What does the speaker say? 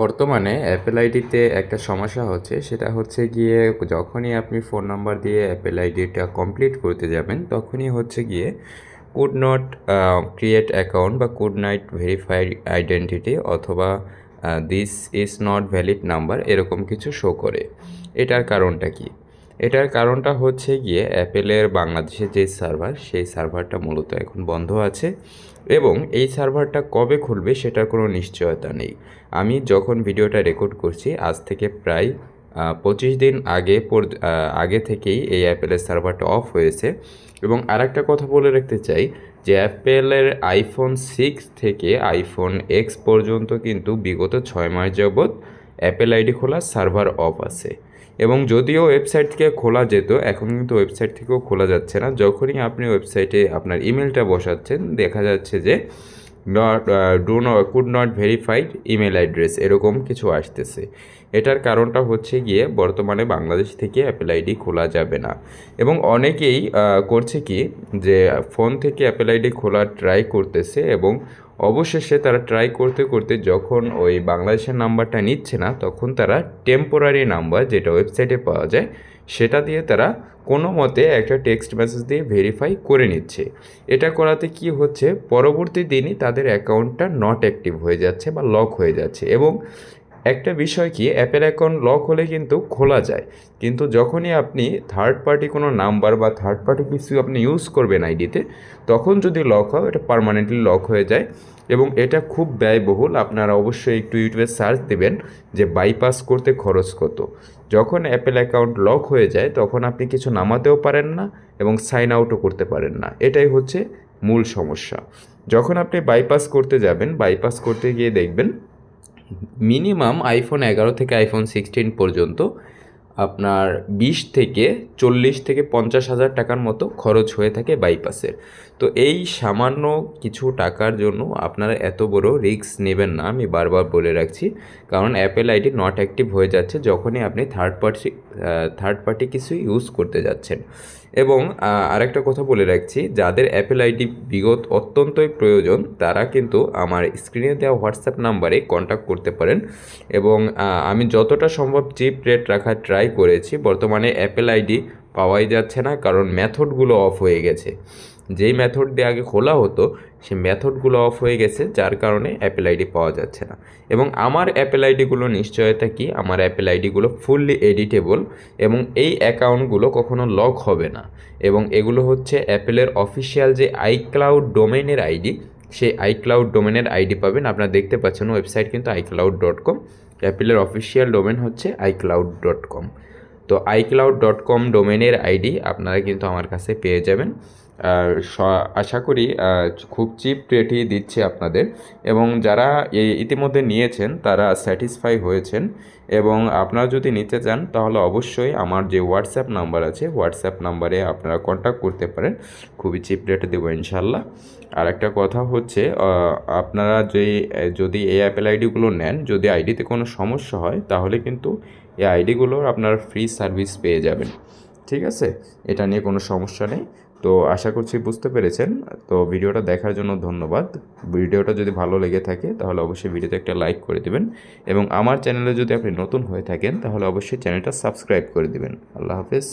বর্তমানে অ্যাপেল আইডিতে একটা সমস্যা হচ্ছে, সেটা হচ্ছে গিয়ে যখনই আপনি ফোন নাম্বার দিয়ে অ্যাপেল আইডিটা কমপ্লিট করতে যাবেন, তখনই হচ্ছে গিয়ে কুড নট ক্রিয়েট অ্যাকাউন্ট বা কুড নাইট ভেরিফাইড আইডেন্টিটি অথবা this is not valid number এরকম কিছু শো করে। এটার কারণটা কি? এটার কারণটা হচ্ছে গিয়ে অ্যাপেলের বাংলাদেশের যে সার্ভার, সেই সার্ভারটা মূলত এখন বন্ধ আছে এবং এই সার্ভারটা কবে খুলবে সেটার কোনো নিশ্চয়তা নেই। আমি যখন ভিডিওটা রেকর্ড করছি, আজ থেকে প্রায় পঁচিশ দিন আগে আগে থেকেই এই অ্যাপেলের সার্ভারটা অফ হয়েছে এবং আরেকটা কথা বলে রাখতে চাই যে অ্যাপেলের আইফোন সিক্স থেকে আইফোন এক্স পর্যন্ত কিন্তু বিগত ছয় মাস যাবৎ অ্যাপেল আইডি খোলা সার্ভার অফ আছে। এবং যদিও ওয়েবসাইট থেকে খোলা যেত, এখন কিন্তু ওয়েবসাইট থেকেও খোলা যাচ্ছে না। যখনই আপনি ওয়েবসাইটে আপনার ইমেলটা বসাচ্ছেন, দেখা যাচ্ছে যে not do not could not verified email address এরকম কিছু আসতেছে। এটার কারণটা হচ্ছে গিয়ে বর্তমানে বাংলাদেশ থেকে অ্যাপেল আইডি খোলা যাবে না। এবং অনেকেই করছে কি যে ফোন থেকে অ্যাপেল আইডি খোলার ট্রাই করতেছে এবং অবশেষে তারা ট্রাই করতে করতে যখন ওই বাংলাদেশের নাম্বারটা নিচ্ছে না, তখন তারা টেম্পোরারি নাম্বার যেটা ওয়েবসাইটে পাওয়া যায়, সেটা দিয়ে তারা কোনো মতে একটা টেক্সট মেসেজ দিয়ে ভেরিফাই করে নিচ্ছে। এটা করাতে কি হচ্ছে? পরবর্তী দিনই তাদের অ্যাকাউন্টটা নট অ্যাক্টিভ হয়ে যাচ্ছে বা লক হয়ে যাচ্ছে এবং একটা বিষয় কি অ্যাপেল অ্যাকাউন্ট লক হলে কিন্তু খোলা যায়। কিন্তু যখনই আপনি থার্ড পার্টি কোনো নাম্বার বা থার্ড পার্টি কিছু আপনি ইউজ করবেন আইডিতে তখন যদি লক হয়, এটা পারমানেন্টলি লক হয়ে যায় এবং এটা খুব ব্যয়বহুল। আপনারা অবশ্যই একটু ইউটিউবে সার্চ দেবেন যে বাইপাস করতে খরচ কত। যখন অ্যাপেল অ্যাকাউন্ট লক হয়ে যায়, তখন আপনি কিছু নামাতেও পারেন না এবং সাইন আউটও করতে পারেন না। এটাই হচ্ছে মূল সমস্যা। যখন আপনি বাইপাস করতে যাবেন বাইপাস করতে গিয়ে দেখবেন মিনিমাম আইফোন এগারো থেকে আইফোন সিক্সটিন পর্যন্ত আপনার বিশ থেকে চল্লিশ থেকে পঞ্চাশ হাজার টাকার মতো খরচ হয়ে থাকে বাইপাসের। তো এই সামান্য কিছু টাকার জন্য আপনারা এত বড় রিস্ক নেবেন না, আমি বারবার বলে রাখছি। কারণ অ্যাপেল আইডি নট অ্যাক্টিভ হয়ে যাচ্ছে যখনই আপনি থার্ড পার্টি থার্ড পার্টি কিছু ইউজ করতে যাচ্ছেন। এবং আরেকটা কথা বলে রাখছি, যাদের অ্যাপেল আইডি বিগত অত্যন্তই প্রয়োজন, তারা কিন্তু আমার স্ক্রিনে দেওয়া হোয়াটসঅ্যাপ নাম্বারে কন্ট্যাক্ট করতে পারেন। এবং আমি যতটা সম্ভব চিপ রেট রাখার ট্রাই করেছি, বর্তমানে অ্যাপেল আইডি পাওয়াই যাচ্ছে না, কারণ মেথডগুলো অফ হয়ে গেছে। যেই মেথড দিয়ে আগে খোলা হতো, সেই মেথডগুলো অফ হয়ে গেছে, যার কারণে অ্যাপেল আইডি পাওয়া যাচ্ছে না। এবং আমার অ্যাপেল আইডিগুলো নিশ্চয়তা কি? আমার অ্যাপেল আইডিগুলো ফুললি এডিটেবল এবং এই অ্যাকাউন্টগুলো কখনো লক হবে না। এবং এগুলো হচ্ছে অ্যাপেলের অফিসিয়াল যে আইক্লাউড ডোমেনের আইডি সেই আইক্লাউড ডোমেনের আইডি পাবেন। আপনারা দেখতে পাচ্ছেন, ওয়েবসাইট কিন্তু আইক্লাউড ডট কম অ্যাপেলের অফিসিয়াল ডোমেন হচ্ছে আইক্লাউড ডট কম তো আইক্লাউড ডট কম ডোমেনের আইডি আপনারা কিন্তু আমার কাছে পেয়ে যাবেন। আশা করি খুব চিপ রেটই দিচ্ছে আপনাদের। এবং যারা ইতিমধ্যে নিয়েছেন, তারা স্যাটিসফাই হয়েছেন। এবং আপনারা যদি নিতে চান, তাহলে অবশ্যই আমার যে হোয়াটসঅ্যাপ নাম্বার আছে হোয়াটসঅ্যাপ নাম্বারে আপনারা কন্ট্যাক্ট করতে পারেন। খুবই চিপ রেটে দেবো ইনশাল্লাহ আর একটা কথা হচ্ছে আপনারা যে, যদি এই অ্যাপেল আইডিগুলো নেন, যদি আইডিতে কোনো সমস্যা হয়, তাহলে কিন্তু এই আইডিগুলোর আপনারা ফ্রি সার্ভিস পেয়ে যাবেন। ঠিক আছে? এটা নিয়ে কোনো সমস্যা নেই। তো আশা করছি বুঝতে পেরেছেন। তো ভিডিওটা দেখার জন্য ধন্যবাদ। ভিডিওটা যদি ভালো লেগে থাকে, তাহলে অবশ্যই ভিডিওতে একটা লাইক করে দেবেন এবং আমার চ্যানেলে যদি আপনি নতুন হয়ে থাকেন, তাহলে অবশ্যই চ্যানেলটা সাবস্ক্রাইব করে দেবেন। আল্লাহ হাফেজ।